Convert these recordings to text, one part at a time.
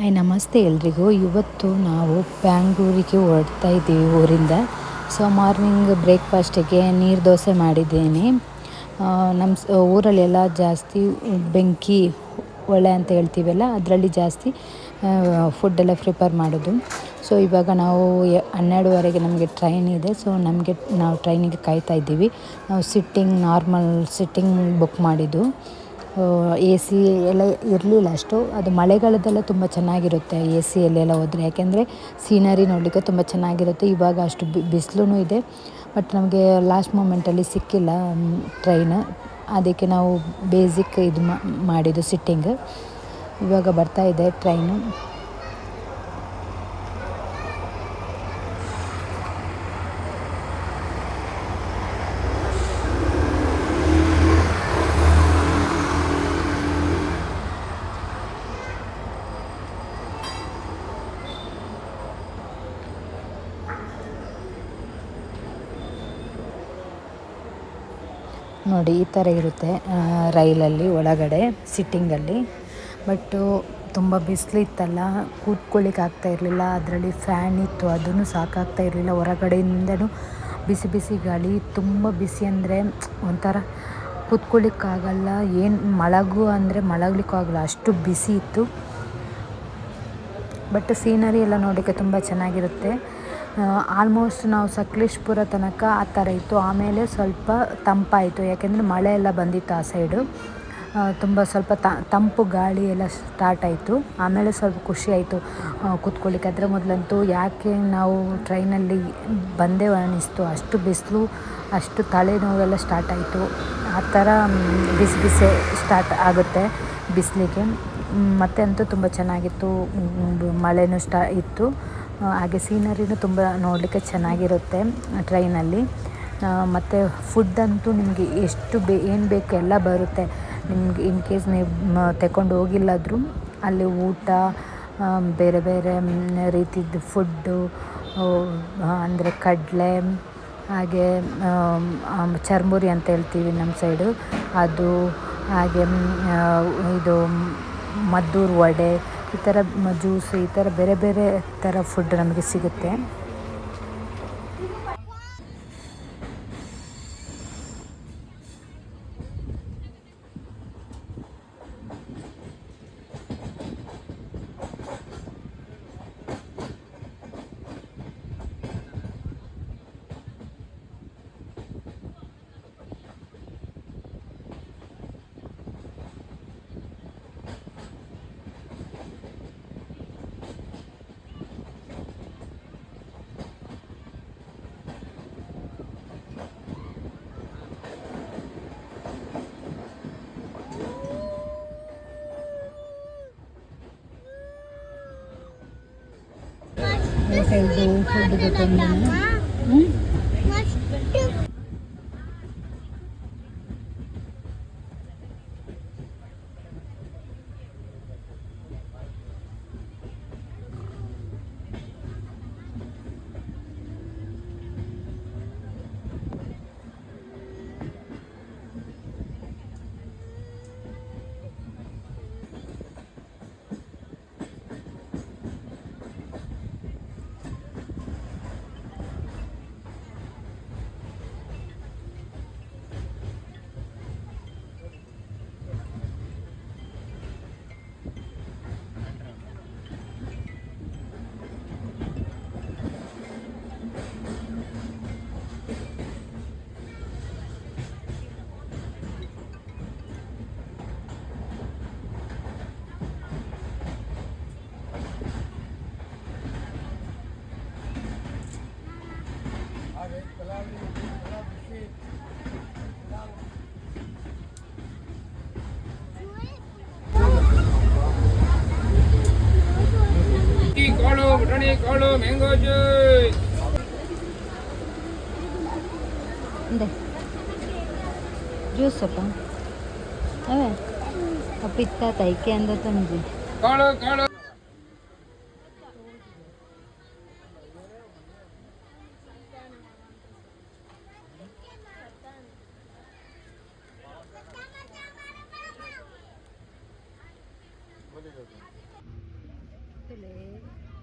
Hi, ನಮಸ್ತೆ ಎಲ್ರಿಗೂ. ಇವತ್ತು ನಾವು ಬ್ಯಾಂಗ್ಳೂರಿಗೆ ಹೊರಡ್ತಾ ಇದ್ದೀವಿ ಊರಿಂದ. ಸೊ ಮಾರ್ನಿಂಗ್ ಬ್ರೇಕ್ಫಾಸ್ಟಿಗೆ ನೀರು ದೋಸೆ ಮಾಡಿದ್ದೀನಿ. ನಮ್ಮ ಊರಲ್ಲೆಲ್ಲ ಜಾಸ್ತಿ ಬೆಂಕಿ ಒಳ್ಳೆ ಅಂತ ಹೇಳ್ತೀವಲ್ಲ, ಅದರಲ್ಲಿ ಜಾಸ್ತಿ ಫುಡ್ಡೆಲ್ಲ ಪ್ರಿಪೇರ್ ಮಾಡೋದು. ಸೊ ಇವಾಗ ನಾವು ಹನ್ನೆರಡುವರೆಗೆ ನಮಗೆ ಟ್ರೈನ್ ಇದೆ. ಸೊ ನಮಗೆ, ನಾವು ಟ್ರೈನಿಗೆ ಕಾಯ್ತಾ ಇದ್ದೀವಿ. ನಾವು ಸಿಟ್ಟಿಂಗ್ ನಾರ್ಮಲ್ ಸಿಟ್ಟಿಂಗ್ ಬುಕ್ ಮಾಡಿದ್ದು. ಎ ಸಿ ಎಲ್ಲ ಇರಲಿಲ್ಲ ಅಷ್ಟು. ಅದು ಮಳೆಗಾಲದೆಲ್ಲ ತುಂಬ ಚೆನ್ನಾಗಿರುತ್ತೆ ಎ ಸಿಯಲ್ಲೆಲ್ಲ ಹೋದರೆ. ಯಾಕೆಂದರೆ ಸೀನರಿ ನೋಡಲಿಕ್ಕೆ ತುಂಬ ಚೆನ್ನಾಗಿರುತ್ತೆ. ಇವಾಗ ಅಷ್ಟು ಬಿಸಿಲೂ ಇದೆ. ಬಟ್ ನಮಗೆ ಲಾಸ್ಟ್ ಮೂಮೆಂಟಲ್ಲಿ ಸಿಕ್ಕಿಲ್ಲ ಟ್ರೈನ್ ಅದಕ್ಕೆ ನಾವು ಬೇಸಿಕ್ ಇದು ಮಾಡಿದ್ದು ಸಿಟ್ಟಿಂಗ್ ಇವಾಗ ಬರ್ತಾ ಇದೆ ಟ್ರೈನು ನೋಡಿ, ಈ ಥರ ಇರುತ್ತೆ ರೈಲಲ್ಲಿ, ಒಳಗಡೆ, ಸಿಟ್ಟಿಂಗಲ್ಲಿ. ಬಟ್ಟು ತುಂಬ ಬಿಸಿಲಿತ್ತಲ್ಲ, ಕೂತ್ಕೊಳ್ಳಿಕ್ಕೆ ಆಗ್ತಾ ಇರಲಿಲ್ಲ, ಅದರಲ್ಲಿ ಫ್ಯಾನ್ ಇತ್ತು, ಅದನ್ನು ಸಾಕಾಗ್ತಾ ಇರಲಿಲ್ಲ. ಹೊರಗಡೆಯಿಂದನೂ ಬಿಸಿ ಬಿಸಿ ಗಾಳಿ, ತುಂಬ ಬಿಸಿ ಅಂದರೆ ಒಂಥರ ಕೂತ್ಕೊಳ್ಳಿಕ್ಕಾಗಲ್ಲ, ಏನು ಮಳಗು ಅಂದರೆ ಮಳಗಲಿಕ್ಕೂ ಆಗಲ್ಲ, ಅಷ್ಟು ಬಿಸಿ ಇತ್ತು. ಬಟ್ ಸೀನರಿ ಎಲ್ಲ ನೋಡೋಕ್ಕೆ ತುಂಬ ಚೆನ್ನಾಗಿರುತ್ತೆ. ಆಲ್ಮೋಸ್ಟ್ ನಾವು ಸಕಲೇಶ್ಪುರ ತನಕ ಆ ಥರ ಇತ್ತು. ಆಮೇಲೆ ಸ್ವಲ್ಪ ತಂಪಾಯಿತು. ಯಾಕೆಂದರೆ ಮಳೆ ಎಲ್ಲ ಬಂದಿತ್ತು ಆ ಸೈಡು ತುಂಬ ಸ್ವಲ್ಪ ತಂಪು ಗಾಳಿ ಎಲ್ಲ ಸ್ಟಾರ್ಟ್ ಆಯಿತು. ಆಮೇಲೆ ಸ್ವಲ್ಪ ಖುಷಿ ಆಯಿತು ಕೂತ್ಕೊಳ್ಳಿಕ್ಕೆ. ಅದರ ಮೊದಲಂತೂ ಯಾಕೆ ನಾವು ಟ್ರೈನಲ್ಲಿ ಬಂದೇ ಅನ್ನಿಸ್ತು ಅಷ್ಟು ಬಿಸಿಲು, ಅಷ್ಟು ತಲೆನೋವೆಲ್ಲ ಸ್ಟಾರ್ಟ್ ಆಯಿತು. ಆ ಥರ ಬಿಸಿ ಬಿಸಿ ಸ್ಟಾರ್ಟ್ ಆಗುತ್ತೆ ಬಿಸಿಲಿಗೆ. ಮತ್ತೆ ಅಂತೂ ತುಂಬ ಚೆನ್ನಾಗಿತ್ತು. ಮಳೆನೂ ಸ್ಟಾ ಇತ್ತು. ಹಾಗೆ ಸೀನರಿನೂ ತುಂಬ ನೋಡಲಿಕ್ಕೆ ಚೆನ್ನಾಗಿರುತ್ತೆ ಟ್ರೈನಲ್ಲಿ. ಮತ್ತು ಫುಡ್ ಅಂತೂ ನಿಮಗೆ ಎಷ್ಟು ಬೇ, ಏನು ಬೇಕು ಎಲ್ಲ ಬರುತ್ತೆ. ನಿಮ್ಗೆ ಇನ್ ಕೇಸ್ ನೀವು ತಗೊಂಡು ಹೋಗಿಲ್ಲಾದರೂ ಅಲ್ಲಿ ಊಟ ಬೇರೆ ಬೇರೆ ರೀತಿದ್ದು ಫುಡ್ಡು ಅಂದರೆ ಕಡಲೆ, ಹಾಗೆ ಚರ್ಮುರಿ ಅಂತ ಹೇಳ್ತೀವಿ ನಮ್ಮ ಸೈಡು ಅದು, ಹಾಗೆ ಇದು, ಮದ್ದೂರು ವಡೆ ಈ ಥರ ಜ್ಯೂಸು ಈ ಥರ ಬೇರೆ ಬೇರೆ ಥರ ಫುಡ್ ನಮಗೆ ಸಿಗುತ್ತೆ. Kaya doon, sabi ko kanina. Hmm? ಫುಡ್ದು ತಂದು ಹ್ಞೂ ಕಾಳು ಬಟಾಣಿ ಕಾಳು ಮ್ಯಾಂಗೋ ಜ್ಯೂಸ್ ಇದೆ ಜ್ಯೂಸ್ ಅಪ್ಪ ಅವೇ ಅಪ್ಪ ಇತ್ತ ತೈಕೆ ಅಂದ ತಂದು ಕಾಳು ಕಾಳು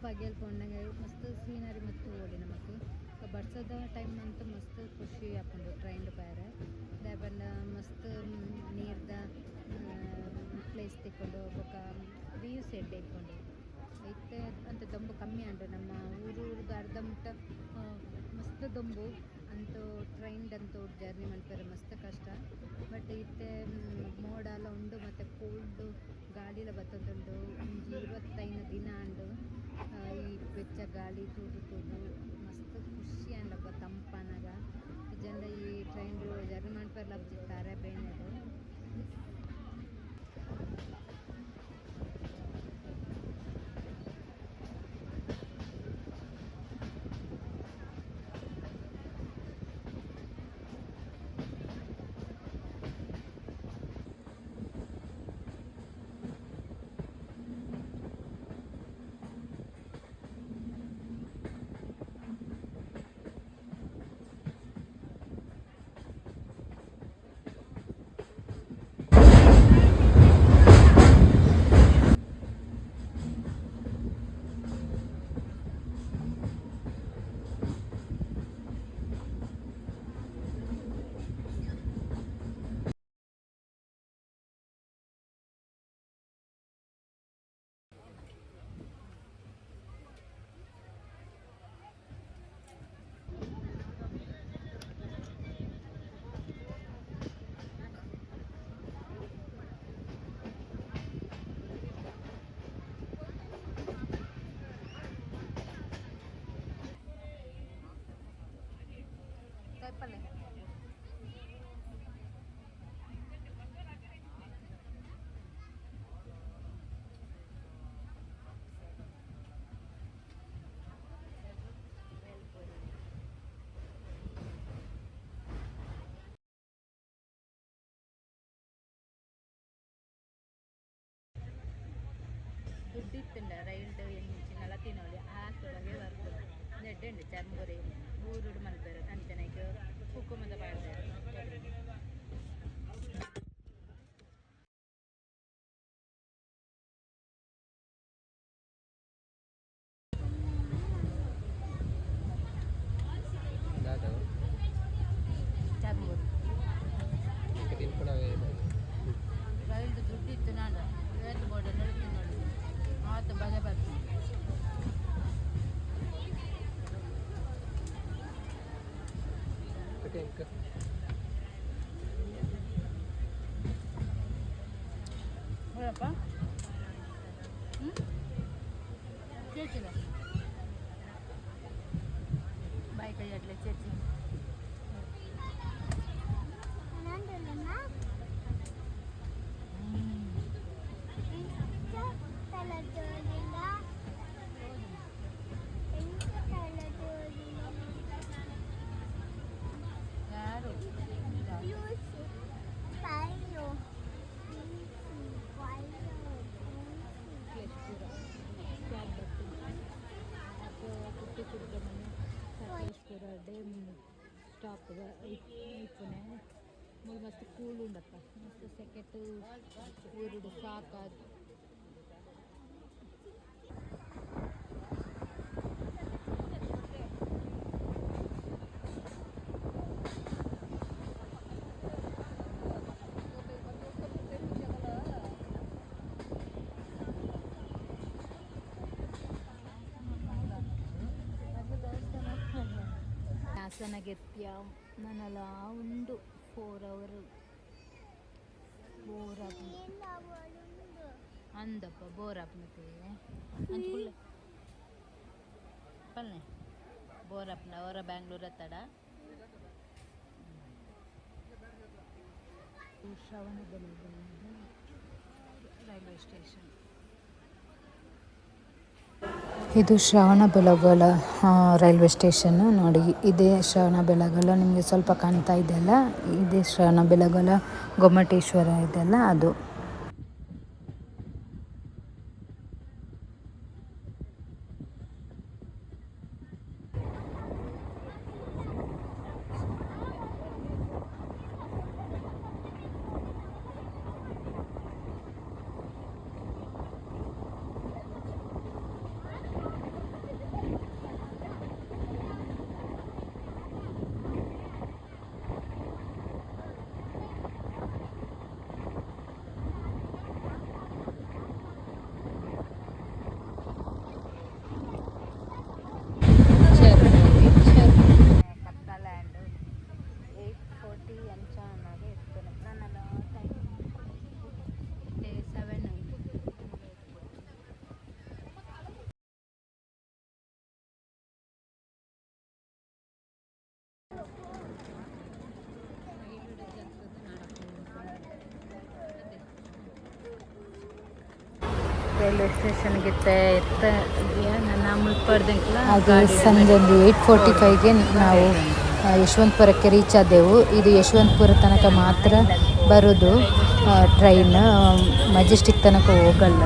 ಪಗೆಲ್ ಪೊಂಡಂಗೆ ಮಸ್ತ್ ಸೀನರಿ ಮತ್ತು ಓಡಿ ನಮಗೆ ಬರ್ಸದ ಟೈಮ್ ಅಂತೂ ಮಸ್ತ್ ಖುಷಿ ಹಾಕೊಂಡು ಟ್ರೈನ್ ಬೇರೆ. ದಾಯಪಂಡ ಮಸ್ತ್ ನೀರ್ದ ಪ್ಲೇಸ್ ತಿಕ್ಕೊಂಡು ಬೊಕ ವ್ಯೂ ಸೆಡ್ ಇಕ್ಕೊಂಡು ಐತೆ, ಅಂತ ದೊಂಬು ಕಮ್ಮಿ ಅಂಡ್ರೆ ನಮ್ಮ ಊರು ಅರ್ಧ ಮುಟ್ಟ ಮಸ್ತ್ ದೊಂಬು. ಅಂತೂ ಟ್ರೈನ್ದಂತೂ ಜರ್ನಿ ಮಲ್ಪೆರೆ ಮಸ್ತ್ ಕಷ್ಟ. ಬಟ್ ಇತ್ತೆ ಮೋಡ ಎಲ್ಲ ಉಂಡು ಮತ್ತು ಕೋಲ್ಡ್ ಗಾಳಿಲ ಬತ್ತೊಂದುಂಡು ಒಂಜಿ ದಿನ ಆ, ಈ ಬೆಚ್ಚ ಗಾಳಿ ತೂದು ತೂದು ഷെഡുണ്ട് ചർമ്മപുരയും ഊരോട് Malabar അഞ്ചനയ്ക്ക് പൂക്കുമെന്ന പാടുണ്ട് Wala pa? Hmm? Chechila. Bye kaya એટલે ચેચી. ಇಪ್ಪುನೆ ಮೂರು ಮಸ್ತ್ ಕೂಲ್ ಉಂಡಪ್ಪ ಮಸ್ತ್ ಸೆಕೆಟ್ ಊರುಡು ಸಾಕಾದ್ ಹಾಸನಗೆತ್ಯ, ನನ್ನಲ್ಲ ಉಂಡು. ಫೋರ್ ಅವರ್ ಬೋರ್ ಅಂದಪ್ಪ ಬೋರ್ ಆಪ್ನತೆ ಅಂಚುಳ್ಳೆ ಪಲ್ಲೆ ಅಪ್ನ ಅವರ ಬ್ಯಾಂಗ್ಳೂರ ತಡ ಶ್ರವಣ ಬೆಳಗೊಳದ ರೈಲ್ವೆ ಸ್ಟೇಷನ್. ಇದು ಶ್ರವಣ ಬೆಳಗೊಳ ರೈಲ್ವೆ ಸ್ಟೇಷನ್ ನೋಡಿ. ಇದೇ ಶ್ರವಣ ಬೆಳಗೊಳ ನಿಮಗೆ ಸ್ವಲ್ಪ ಕಾಣ್ತಾ ಇದೆಯಲ್ಲ? ಇದೇ ಶ್ರವಣ ಬೆಳಗೊಳ ಗೊಮ್ಮಟೇಶ್ವರ ಇದೆಯಲ್ಲ ಅದು. ರೈಲ್ವೆ ಸ್ಟೇಷನ್ಗೆ ಎತ್ತ ಹಾಗೆ ಸಂಜೆ ಒಂದು ಏಯ್ಟ್ ಫೋರ್ಟಿ ಫೈವ್ಗೆ ನಾವು ಯಶವಂತಪುರಕ್ಕೆ ರೀಚ್ ಆದೆವು ಇದು ಯಶವಂತಪುರ ತನಕ ಮಾತ್ರ ಬರೋದು ಟ್ರೈನ್ ಮೆಜೆಸ್ಟಿಕ್ ತನಕ ಹೋಗಲ್ಲ.